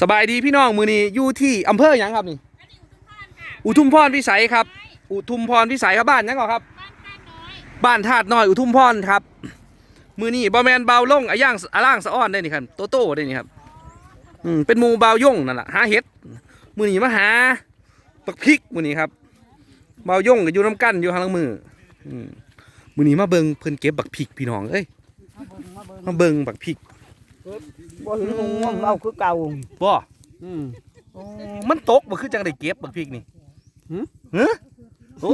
สบายดีพี่น้องมือนี้อยู่ที่อำเภอหยังครับนี่ อุทุมพรพิสัยครับ อุทุมพรพิสัยครับบ้านหยังก่อนครับ บ้านธาตุน้อยอุทุมพรครับ มือนี้บอแมนเบาลงอาย่างอาล่างสะอ้อนได้นี่ครับโตโต้ได้นี่ครับอืมเป็นหมูเบาย่งนั่นแหละหาเห็ดมือนี้มาหาปักพริกมือนี้ครับเบาย่งกับอยู่น้ำกันอยู่ข้างหลังมืออืมมือนี้มาเบิงเพิ่นเก็บบักพริกพี่น้องเอ้ยมาเบิงบักพริก บ่เห็นงงงเอาคือเก่าบ่อืมอ๋อมันตกบ่คือจังได้เก็บบักพริกนี่หึฮะโอ้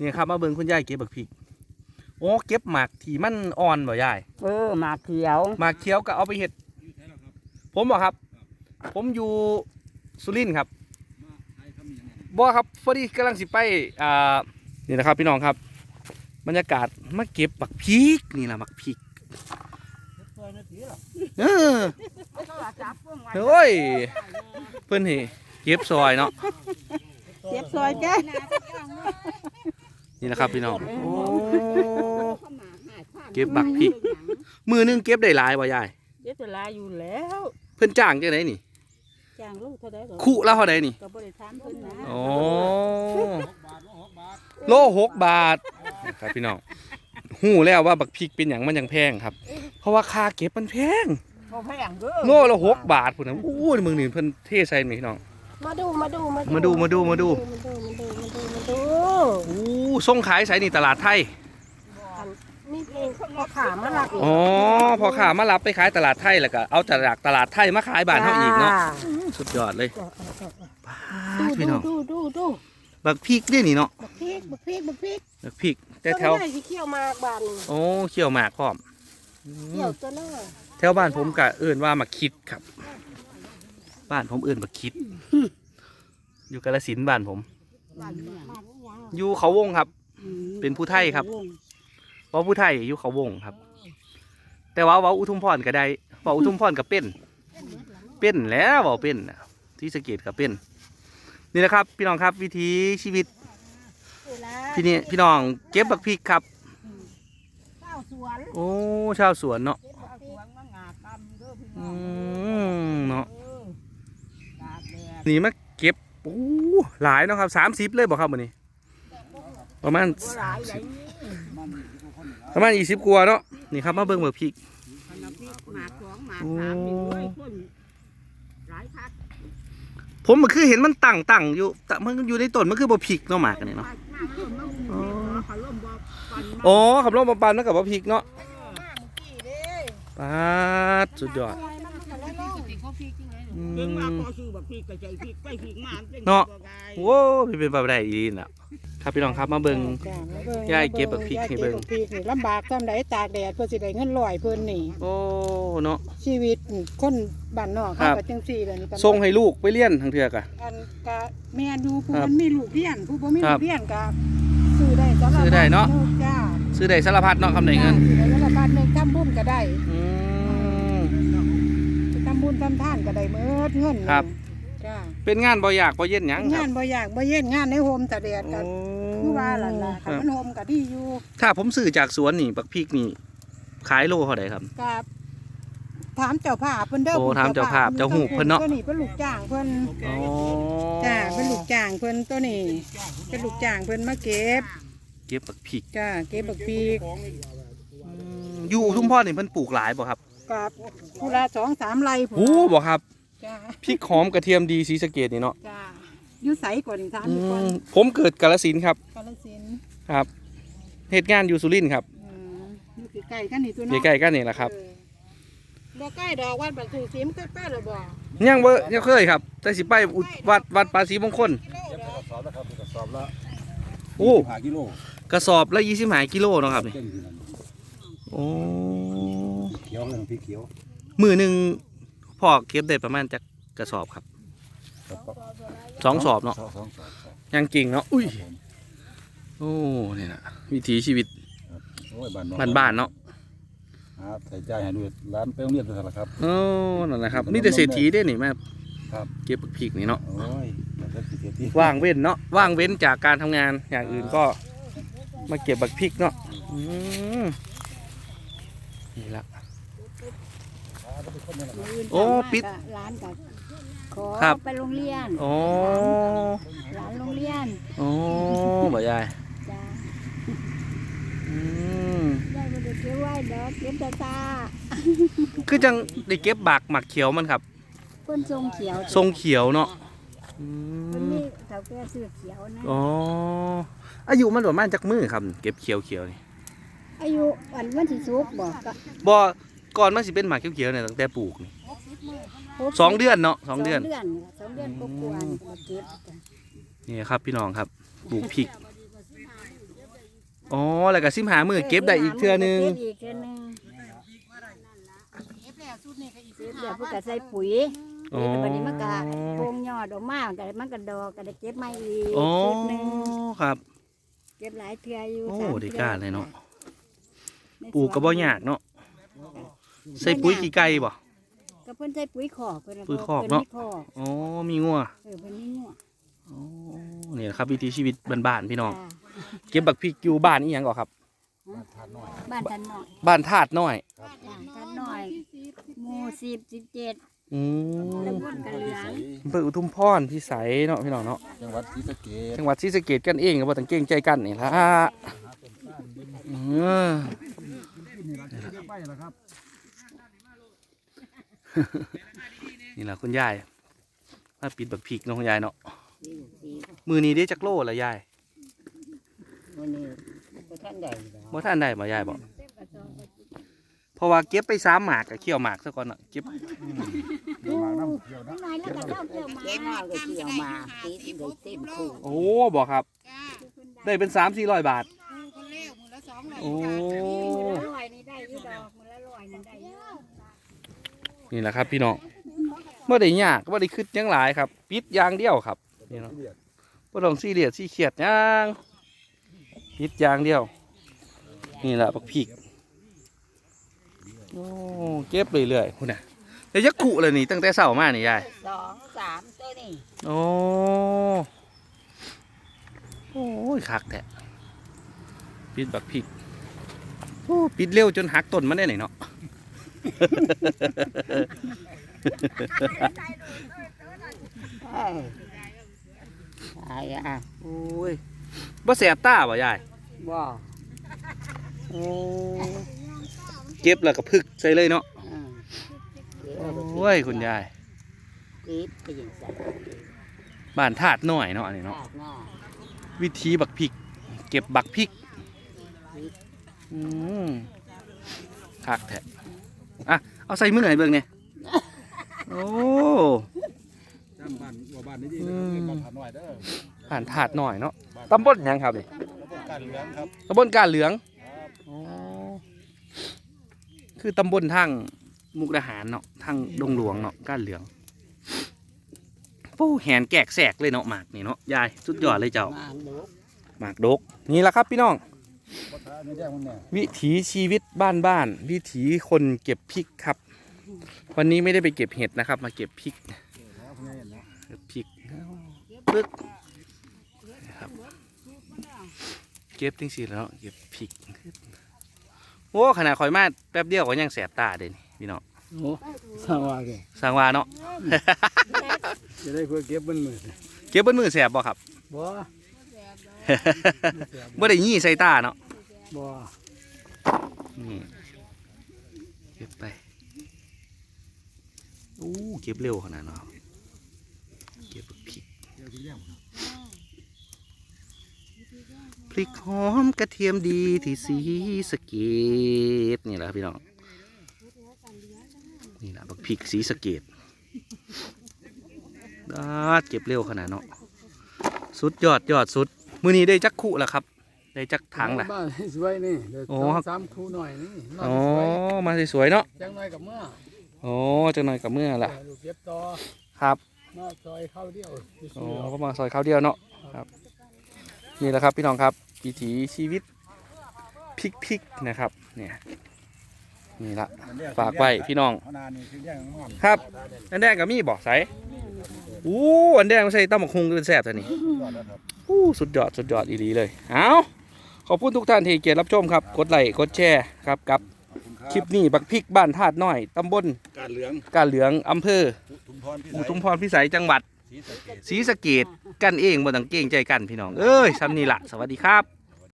นี่ครับมาเบิ่งคุณยายเก็บบักพริก โอ้เก็บหมากที่มันอ่อนบ่ยายเออหมากเขียวหมากเขียวก็เอาไปเฮ็ดผมบ่ครับ ผมอยู่สุรินทร์ครับบ่ครับพอดีกำลังสิไปอ่านี่นะครับพี่น้องครับ บรรยากาศมาเก็บบักพริกนี่ล่ะบักพริก เออโอ้ยเพิ่นนี่เก็บซอยเนาะเจ็บซอยแจ้นี่นะครับพี่น้องโอ้เก็บบักพริกมือหนึงเก็บได้หลายบ่ยายเจ็บจะลายอยู่แล้ว เพิ่นจ้างจังไดนี่จ้างลูกเท่าใดก็คู่ละเท่าใดนี่ก็บ่ได้ถามเพิ่นนะโอ้โลหกบาทครับพี่น้อง หูแล้วว่าบักพริกเป็นอย่างมันยังแพงครับ เพราะว่าค่าเก็บมันแพงบ่แพงเด้อโลละหกบาทพุ่นนะอู้ยมึงนี่เพิ่นเทใส่นี่พี่น้อง มาดูมาดูมามาดูมาดูมาดู มาดูมาดูมาดูมาดูอู้ส่งขายใส่นี่ตลาดไทย นี่เองพอขามาหลักอ๋อพอขามารับไปขายตลาดไทยแล้วก็เอาจากตลาดไทยมาขายบ้านเฮาอีกเนาะสุดยอดเลย ป้าดดูพี่ดูน้อง ดูดูดู บักพริกนี่นี่เนาะบักพริกบักพริกบักพริกบักพริกแต่แถวไม่ได้ที่เขี้ยวมากบานโอ้เขียวหมากพร้อมอืเขี้ยวมตัวหน้าแถวบ้านผมก็เอื่นว่ามาคิดครับ บ้านผมเอื่นมาคิด อยู่กาฬสินธุ์บ้านผมบานบานนี่ยังอยู่เขาวงครับ เป็นผู้ไทยครับเว่าผู้ไทยอยู่เขาวงครับ แต่ว่าเว่าอุทุมพรก็ได้เว่าอุทุมพรก็เป็น เป็นแล้วเว่าเป็นน่ะที่สะเกตก็เป็น นี่นะครับ พี่น้องครับวิถีชีวิตเวลาพี่นี่พี่น้องเก็บบักพริกครับข้าวสวนโอ้ชาวสวนเนาะเก็บบักพริกมางากรรมเด้อพี่น้อืองมเนาะเออตากแดดนี่มาเก็บโอ้หลายเนาะครับสามสิบเลยบอกครับวันนี้ ประมาณบ่หลายอย่างนี้ประมาณยี่สิบกว่าเนาะนี่ครับมาเบิ่งเบิกพริกขนมพริกหมากสองหมากสามนี่ด้วยคนหลายคัก ผมมันคือเห็นมันตั้งตั้งอยู่แต่มันอยู่ในต้นมันคือบ่พริกเนาะหมากกันนี่เนาะอ๋อขลุ่มบ่ปันมาอ๋อขับรถมาปานมันกับบ่พริกเนาะกี่เด้ปาดสุดยอดอะไรมันก็เลยลงอืเพิ่งว่ามพอซื้อบักพริกก็ใจพริกไปพริกมาป็เนาะบ่ได้โว้พี่เป็นไปบ่ได้อีหลีน่ะ ครับพี่น้องครับมาเบิ่งจ้ะมาเบิ่งยายเก็บบักพริกให้เบิ่งยายก็บบักพริกนี่ลำบากทำไดตากแดดเพื่อสิได้เงินร้อยเพิ่นนี่ โอ้เนาะ ชีวิตคนบ้านนอกครัเขาบ ก็จังซี่แหละนี่ก็ส่งให้ลูกไปเรียนทางเทือกอะ อันก็แม่ดูผู้ครับมันมีลูกเรียนผู้บ่มีครัลูบกเรียนก็ซื้อได้สำหรับซื้อได้เนาะ จ้าซื้อได้สารพัดเนาะคำไหนเงินซื้อได้สารพัดหนึงทำบุญก็ได้อืม ทำบุญทำทานก็ได้เมิดเงินหนึ่งครับ จ้าเป็นงานบ่อยากบ่เย็นหยังครังาบนบ่อยากบ่เย็นงานในโฮมตะแดดก็โอ้คือ ว่าล่ะล่ะคคันรับมันโฮมก็ดีอยู่ถ้าผมซื้อจากสวนนี่บักพริกนี่ขายโลเท่าไหร่ครับ กับถามเจ้าภาพเพิ่นเด้อโอ้ถามเจ้าภาพเจ้าหูเพิ่นเนาะ ตัวนี้เป็นลูกจ้างเพิ่นอ๋อจ้าเป็นลูกจ้างเพิ่นตัวนี้เป็นลูกจ้างเพิ่นมาเก็บเก็บบักพริกจ้าเก็บบักพริกอยู่ทุ่มพ่อนี่เพิ่นปลูกหลายบ่ครับกับผู้ละสองสามไร่พุ่นโอ้บ่ครับจ้าพริกหอมกระเทียมดีสีสะเกดนี่เนาะจ้า อยู่ไสก่อนถามอือีกคนมผมเกิดกาฬสินธุ์ครับกาฬสินธุ์ครับเหตุงานอยู่สุรินทร์ครับอืมอยู่ใกล้ๆกันนี่ตัวอเนาะใกล้ๆกันนี่แหละครับเออบ่ใกล้ดอกวัดบักถือสิมเคยไปหรือบ่ยังบ่ยังเคยครับแต่สิไปอุดวัดวัดปาศรีมงคลกิโลเด้อสอบแล้วครับกระสอบละโอ้หากิโลกระสอบละ25กิโลเนาะครับนี่เก่งที่นั่นโอ้เขียวนั่นพริกเขียวมือหนึงพ่อเก็บได้ประมาณจักกระสอบครับครับก็ สองสอบเนาะสองสองสอบยังจริงเนาะอุ้ยครับผมโอ้นี่นะวิถีชีวิตโอ้ยบ้านนอกบ้านๆเนาะครับใส่ใจให้ด้วยร้านไปโรงเรียนด้วยละครับ โอ้นั่นแหละครับนี่แต่เศรษฐีได้นี่แม่ครับ เก็บบักพริกนี่เนาะโอ้ยมันก็สิเกียรติว่างเว้นเนาะว่างเว้นจากการทำงานอย่างอื่นก็มาเก็บบักพริกเนาะอืมนี่ละมื้นโอ้กลับมาปิดก็ร้านกับ ขอครับ ไปโรงเรียนโอ้ร้านโรงเรียนโอ้บ่ยายจ้าอืมได้บ่ได้เก็บไว้ดอกเก็บแต่ตาคือจังได้เก็บบักหมักเขียวมันครับ เพิ่นทรงเขียวทรงเขียวเนาะอืเพิ่นมนี่เฒ่าแก่เสื้อเขียวนะอ๋ออายุมันประมาณจักมือครับ เก็บเขียวเขียวๆนี่อายุอันวันที่สุกบอกก็บ่ก่อนมันสิเป็นหมากเขียวๆเนี่ยตั้งแต่ปลูกนี่หก สองเดือนเนาะสองเดือน สองเดือนสองเดือนกว่าๆนี่ก็มาเก็บจ้ะนี่ครับพี่น้องครับปลูกพริก อ๋อ แล้วก็สิมหามือเก็บได้อีกเทื่อนึง เก็บอีกเทื่อนึงเก็บแล้วสุดนี่ก็อีกเก็บเดี๋ยวพวกก็ใส่ปุ๋ยอ๋อนี่บัดนี้มันก็โพงยอดออกมาก็มันก็ดอกก็ได้เก็บมาอีกอ๋อชุดหนึงครับ เก็บหลายเทื่ออยู่โอ้สามได้ทื่กล้าเลยเนาะ ในสวนปลูกก็บ่ยากเนาะ ใส่ปุ๋ยขี้ไก่บ่ ก็เพิ่นใส่ปุ๋ยคอกเพิ่นน่ะปุ๋ยคอกพิ่เนาะมีคอกอ๋อมีงัวเออเพิ่นมีงัวอ๋อนี่แหละครับวิถีชีวิตบ้านๆพี่น้อง จ้าเก็บบักพริกอยู่บ้านอีหยังก่อครับบ้านทันหน่อยบ้านธาตุน้อยจ้าทันหน่อยหมู่สิบสิบเจ็ด อืมตำบลกะเหลือง อำเภออุทุมพรพิสัยเนาะพี่น้องเนาะ จังหวัดศรีสะเกษจังหวัดศรีสะเกษกันเองก็บ่ต้องเกรงใจกันนี่ล่ะเออ ไปแล้วครับนี่ล่ะคุณยายมาปิดบักพริกเนาะคุณยายเนาะมือนี้ได้จักโลละยายวันนี้บ่ทันได้ดอกบ่ทันได้บ่ยายบอกเพราะว่าเก็บไปสามหมากกับเคี่ยวหมากซะก่อนเนาะเก็บมาน้ำเกี่ยวนะน้อยแล้วก็เจ้าเกี่ยวมาเก็บมาก็เกี่ยวมาตีได้เต็มคู่โอ้บอกครับ ได้เป็นสามสี่ร้อยบาทคนเลี้ยวมือละสองร้อยโอ้ มือละร้อยนี่ได้อยู่ดอกมือละร้อยนั่นได้อยู่ นี่แหละครับ พี่น้องเมื่อได้ยากว่าได้คืดหยังหลายครับ ปิดอย่างเดียวครับนี่เนาะบ่ต้องซีเรียสซีเครียดหยังปิดอย่างเดียว นี่แหละบักพริกโอ้เก็บเรื่อยๆคุณน่ะเดี๋ยวยักขุเลยนี่ตั้งแต่เช้ามานี่ยายสองสามตัวนี่โอ้โอ้ยคักแท้ปิดบักพริกโอ้ปิดเร็วจนหักต้นมันได้ไหนเนาะเอ้ย ตายอะโอ้ยบ่แสบตาบ่ยายบ่โอ้เก็บแล้วก็พึกใส่เลยเนาะอืมโอ้ยคุณยายกีบไปยิงใส่บ้านธาตุน้อยเนาะอันนี้เนาะปากหน้าวิธีบักพริก เก็บบักพริกอืมคักแท้ อะเอาใส่มือให้เบิ่งเนี่ยโอ้จำบ้านว่าบ้านนี้ดีนะครับบ้านผาน้อยเด้อผ่านถาดหน่อยเนาะตำบลหยังครับนี่แล้วก็การเลี้ยงครับตำบลกาเหลืองครับอ๋อคือตำบลทางมุกดาหารเนาะทางดงหลวงเนาะกาเหลืองโอ้แหนแกกแสกเลยเนาะหมากนี่เนาะยายสุดยอดเลยเจ้ามาดูหมากดก นี่แหละครับพี่น้อง พ่อค้าไม่แย่งมันเนี่ยวิถีชีวิตบ้านบ้านๆวิถีคนเก็บพริกครับ วันนี้ไม่ได้ไปเก็บเห็ดนะครับ มาเก็บพริกแล้วคุณยายเห็นนะเก็บพริกปึ๊กนะครับเก็บจริงๆแล้วเก็บพริกโอ้ขนาดข่อยมาแป๊บเดียวก็ยังแสบตาเด่นพี่น้องโอ้สร้างว่าแกสร้างว่าเนาะจะได้เพื่อเก็บมันมือเก็บบนมือแสบบ่ครับบ่ บ่ได้ยี่ใส่ตาเนาะบ่นี่เก็บไปอู้เก็บเร็วขนาดเนาะเก็บพริกเดี๋ยวจะแย่งพริกหอมกระเทียมดีที่สีสะเกตนี่แหละครับพี่น้องนี่แหละบักพริกสีสะเกตดาดเก็บเร็วขนาดเนาะสุดยอดยอดสุด มือนี้ได้จักคู่แล้วครับ ได้จักถังละบ้านสวยนี่เดี๋ยวโอ้สองสามคู่หน่อยนี่นอนอ๋อสวยมาสวยๆเนาะจังหน่อยกับเมื่ออ๋อจังหน่อยกับเมื่อละลูกเก็บต่อครับมาซอยเข้าเดียวอ๋อก็มาซอยข้าวเดียวเนาะครับ นี่แหละครับพี่น้องครับวิถีชีวิตพริกๆนะครับ เนี่ยนี่ละฝากไว้พี่น้องเอานานนี่คือแย่งงอนครับอันแดงกับมีบอกใส่ อู้อันแดงไม่ใช่ต้มบักคุงเป็นแซ่บแต่นี่ยอดแล้วครับอู้สุดยอดสุดยอดอีหลีเลยเอาขอบคุณทุกท่านที่เกียรติรับชมครับ กดไลค์กดแชร์ครับกับขอบคุณครับคลิปนี้บักพริกบ้านธาตุน้อยตำบลการเหลืองกาเหลืองอำเภออุทุมพรพิอุสัยทุมพรพิสัยจังหวัดศรีสะเกษศรีสะเกดกันเองบ่ต้องเกรงใจกันพี่น้อง เอ้ยซ้ำนี่ละสวัสดีครับ